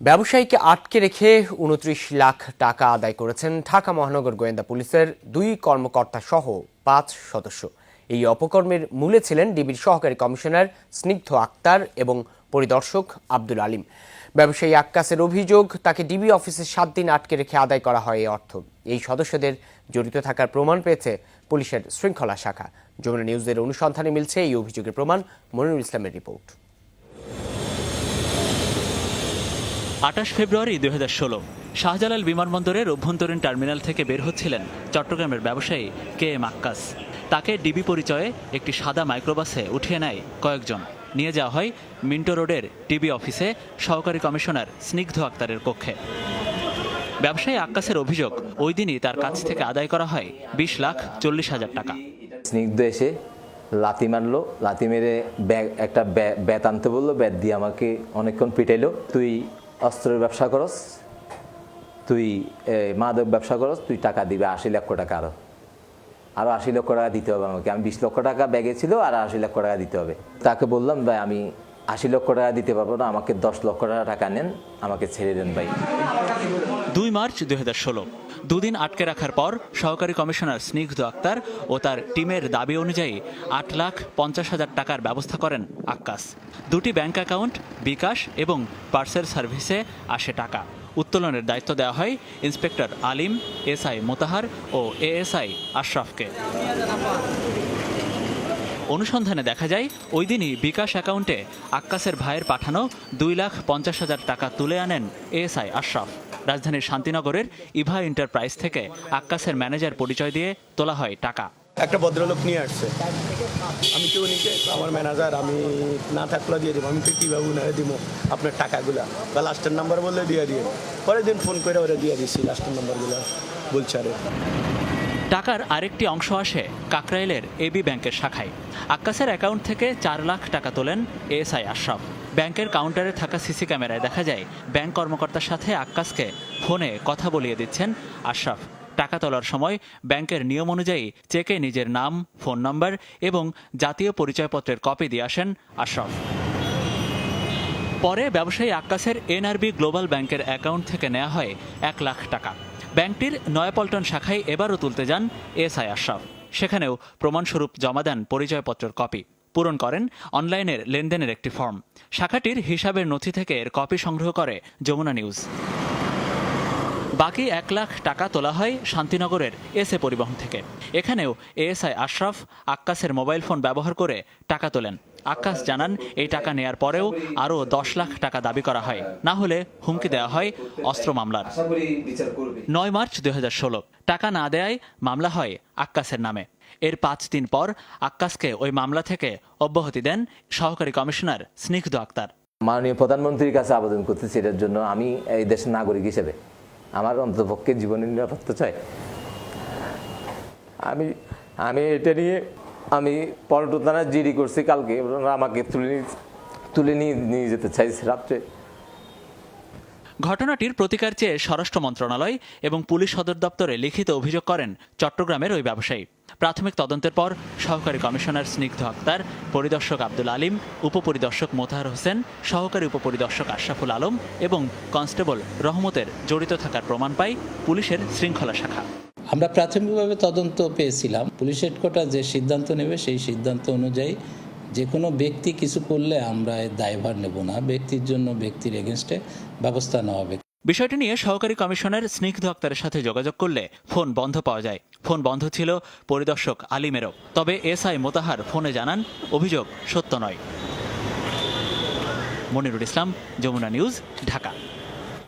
ব্যবসায়ীকে আটকে রেখে উনত্রিশ লাখ টাকা আদায় করেছেন ঢাকা মহানগর গোয়েন্দা পুলিশের দুই কর্মকর্তা সহ পাঁচ সদস্য। এই অপকর্মের মূলে ছিলেন ডিবির সহকারী কমিশনার স্নিগ্ধ আক্তার এবং পরিদর্শক আব্দুল আলিম। ব্যবসায়ী আক্কাসের অভিযোগ, তাকে ডিবি অফিসে সাত দিন আটকে রেখে আদায় করা হয় এই অর্থ। এই সদস্যদের জড়িত থাকার প্রমাণ পেয়েছে পুলিশের শৃঙ্খলা শাখা। যমুনা নিউজের অনুসন্ধানে মিলছে এই অভিযোগের প্রমাণ, মনিরুল ইসলামের রিপোর্ট। আঠাশ ফেব্রুয়ারি দুই হাজার ষোলো। শাহজালাল বিমানবন্দরের অভ্যন্তরীণ টার্মিনাল থেকে বের হচ্ছিলেন চট্টগ্রামের ব্যবসায়ী কে এম আক্কাস। তাকে ডিবি পরিচয়ে একটি সাদা মাইক্রোবাসে উঠিয়ে নেয় কয়েকজন। নিয়ে যাওয়া হয় মিন্টো রোডের ডিবি অফিসে সহকারী কমিশনার স্নিগ্ধ আক্তারের কক্ষে। ব্যবসায়ী আক্কাসের অভিযোগ, ওই দিনই তার কাছ থেকে আদায় করা হয় বিশ লাখ চল্লিশ হাজার টাকা। স্নিগ্ধ এসে লাতি মারলো লাতি মেরে ব্যাগ, একটা ব্যা- ব্যাত আনতে বলল, ব্যাট দিয়ে আমাকে অনেকক্ষণ পিটাইলো। তুই অস্ত্রের ব্যবসা করস, তুই মাদক ব্যবসা করস, তুই টাকা দিবে, আশি লক্ষ টাকা আরও। আরও আশি লক্ষ টাকা দিতে হবে আমাকে। আমি বিশ লক্ষ টাকা ব্যাগে ছিল, আর আশি লক্ষ টাকা দিতে হবে। তাকে বললাম, ভাই, আমি আশি লক্ষ টাকা দিতে পারব না, আমাকে দশ লক্ষ টাকা টাকা নেন, আমাকে ছেড়ে দেন, ভাই। দুই মার্চ দুই হাজার ষোলো। দুদিন আটকে রাখার পর সহকারী কমিশনার স্নিগ্ধ আক্তার ও তার টিমের দাবি অনুযায়ী আট লাখ পঞ্চাশ হাজার টাকার ব্যবস্থা করেন আক্কাস। দুটি ব্যাংক অ্যাকাউন্ট, বিকাশ এবং পার্সেল সার্ভিসে আসে টাকা। উত্তোলনের দায়িত্ব দেওয়া হয় ইন্সপেক্টর আলিম, এসআই মোতাহার ও এএসআই আশরাফকে। অনুসন্ধানে দেখা যায়, ওই দিনই বিকাশ অ্যাকাউন্টে আক্কাসের ভাইয়ের পাঠানো দুই লাখ পঞ্চাশ হাজার টাকা তুলে আনেন এএসআই আশরাফ। রাজধানীর শান্তিনগরের ইভা এন্টারপ্রাইজ থেকে আক্কাসের ম্যানেজার পরিচয় দিয়ে তোলা হয় টাকা। একটা ভদ্রলোক নিয়ে আসছে। আমি কেউ নিকে আমার ম্যানেজার, আমি না থাকলে দিয়ে দেবো। আমি তো কীভাবে উনারে দিব আপনার টাকাগুলা। বা লাস্টের নাম্বার বললে দিয়ে দিয়ে পরের দিন ফোন করে ওরা দিয়ে দিছি, লাস্টের নাম্বারগুলো বলছে আরে। টাকার আরেকটি অংশ আসে কাকরাইলের এবি ব্যাংকের শাখায়। আক্কাসের অ্যাকাউন্ট থেকে চার লাখ টাকা তোলেন এএসআই আশরাফ। ব্যাংকের কাউন্টারে থাকা সিসি ক্যামেরায় দেখা যায়, ব্যাংক কর্মকর্তার সাথে আক্কাসকে ফোনে কথা বলিয়ে দিচ্ছেন আশরাফ। টাকা তোলার সময় ব্যাংকের নিয়ম অনুযায়ী চেকে নিজের নাম, ফোন নম্বর এবং জাতীয় পরিচয়পত্রের কপি দিয়ে আসেন আশরাফ। পরে ব্যবসায়ী আক্কাসের এনআরবি গ্লোবাল ব্যাংকের অ্যাকাউন্ট থেকে নেওয়া হয় এক লাখ টাকা। ব্যাংকটির নয়াপল্টন শাখায় এবারও তুলতে যান এস আই আশরাফ। সেখানেও প্রমাণস্বরূপ জমা দেন পরিচয়পত্রের কপি। পূরণ করেন অনলাইনের লেনদেনের একটি ফর্ম। শাখাটির হিসাবের নথি থেকে এর কপি সংগ্রহ করে যমুনা নিউজ। বাকি এক লাখ টাকা তোলা হয় শান্তিনগরের এসএ পরিবহন থেকে। এখানেও এএসআই আশরাফ আক্কাসের মোবাইল ফোন ব্যবহার করে টাকা তোলেন। আক্কাস জানান, এই টাকা নেয়ার পরেও আরও দশ লাখ টাকা দাবি করা হয়। না হলে হুমকি দেওয়া হয় অস্ত্র মামলার। নয় মার্চ দু হাজার ষোলো। টাকা না দেয়ায় মামলা হয় আক্কাসের নামে। এর পাঁচ দিন পর আক্কাসকে ওই মামলা থেকে অব্যাহতি দেন সহকারী কমিশনার স্নিগ্ধ আক্তার। মাননীয় প্রধানমন্ত্রীর কাছে আবেদন করতেছি, এটার জন্য আমি এই দেশের নাগরিক হিসেবে। আমার অন্তপক্ষে জীবনের নিরাপত্তা চাই। আমি আমি এটা নিয়ে আমি পল্টন থানায় জিডি করছি কালকে আমাকে তুলে তুলে নিয়ে নিয়ে যেতে চাইছে রাত্রে। ঘটনাটির প্রতিকার চেয়ে স্বরাষ্ট্র মন্ত্রণালয় এবং পুলিশ সদর দপ্তরে লিখিত অভিযোগ করেন চট্টগ্রামের ওই ব্যবসায়ী। প্রাথমিক তদন্তের পর সহকারী কমিশনার স্নিগ্ধ আক্তার, পরিদর্শক আব্দুল আলিম, উপপরিদর্শক মোতাহার হোসেন, সহকারী উপপরিদর্শক আশরাফুল আলম এবং কনস্টেবল রহমতের জড়িত থাকার প্রমাণ পায় পুলিশের শৃঙ্খলা শাখা। আমরা প্রাথমিকভাবে তদন্ত পেয়েছিলাম। পুলিশ হেডকোয়ার্টার যে সিদ্ধান্ত নেবে, সেই সিদ্ধান্ত অনুযায়ী যে কোনো ব্যক্তি কিছু করলে আমরা এর দায়ভার নেব না। ব্যক্তির জন্য ব্যক্তির এগেনস্টে ব্যবস্থা নেওয়া হবে। বিষয়টি নিয়ে সহকারী কমিশনার স্নিগ্ধ আক্তারের সাথে যোগাযোগ করলে ফোন বন্ধ পাওয়া যায়। ফোন বন্ধ ছিল পরিদর্শক আলিমেরও তবে এসআই মোতাহার ফোনে জানান, অভিযোগ সত্য নয়। মনিরুল ইসলাম, যমুনা নিউজ, ঢাকা।